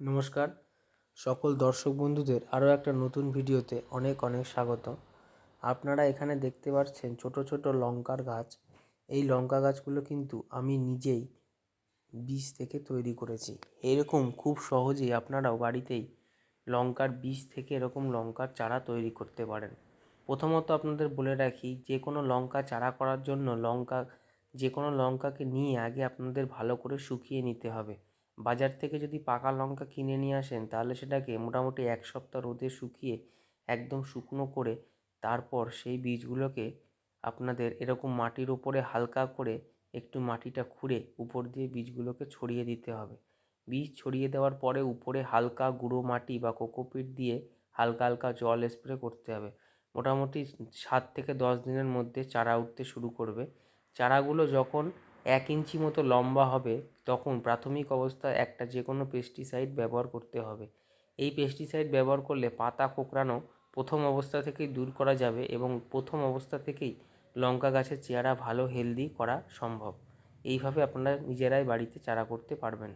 নমস্কার। সকল দর্শক বন্ধুদের আরও একটা নতুন ভিডিওতে অনেক অনেক স্বাগত আপনারা এখানে দেখতে পাচ্ছেন ছোট ছোট লঙ্কার গাছ। এই লঙ্কা গাছগুলো কিন্তু আমি নিজেই বীজ থেকে তৈরি করেছি। এরকম খুব সহজেই আপনারাও বাড়িতেই লঙ্কার বীজ থেকে এরকম লঙ্কার চারা তৈরি করতে পারেন। প্রথমত আপনাদের বলে রাখি, যে কোনো লঙ্কা চারা করার জন্য লঙ্কা, যে কোনো লঙ্কাকে নিয়ে আগে আপনাদের ভালো করে শুকিয়ে নিতে হবে। বাজার থেকে যদি পাকা লঙ্কা কিনে নিয়ে আসেন, তাহলে সেটাকে মোটামুটি এক সপ্তাহ রোদে শুকিয়ে একদম শুকনো করে তারপর সেই বীজগুলোকে আপনাদের এরকম মাটির ওপরে হালকা করে একটু মাটিটা খুঁড়ে উপর দিয়ে বীজগুলোকে ছড়িয়ে দিতে হবে। বীজ ছড়িয়ে দেওয়ার পরে উপরে হালকা গুঁড়ো মাটি বা কোকোপিট দিয়ে হালকা হালকা জল স্প্রে করতে হবে। মোটামুটি সাত থেকে দশ দিনের মধ্যে চারা উঠতে শুরু করবে। চারাগুলো যখন এক ইঞ্চি মতো লম্বা হবে, তখন প্রাথমিক অবস্থায় একটা যে কোনো পেস্টিসাইড ব্যবহার করতে হবে। এই পেস্টিসাইড ব্যবহার করলে পাতা কোঁকড়ানো প্রথম অবস্থা থেকেই দূর করা যাবে এবং প্রথম অবস্থা থেকেই লঙ্কা গাছের চেহারা ভালো হেলদি করা সম্ভব। এইভাবে আপনারা নিজেরাই বাড়িতে চারা করতে পারবেন।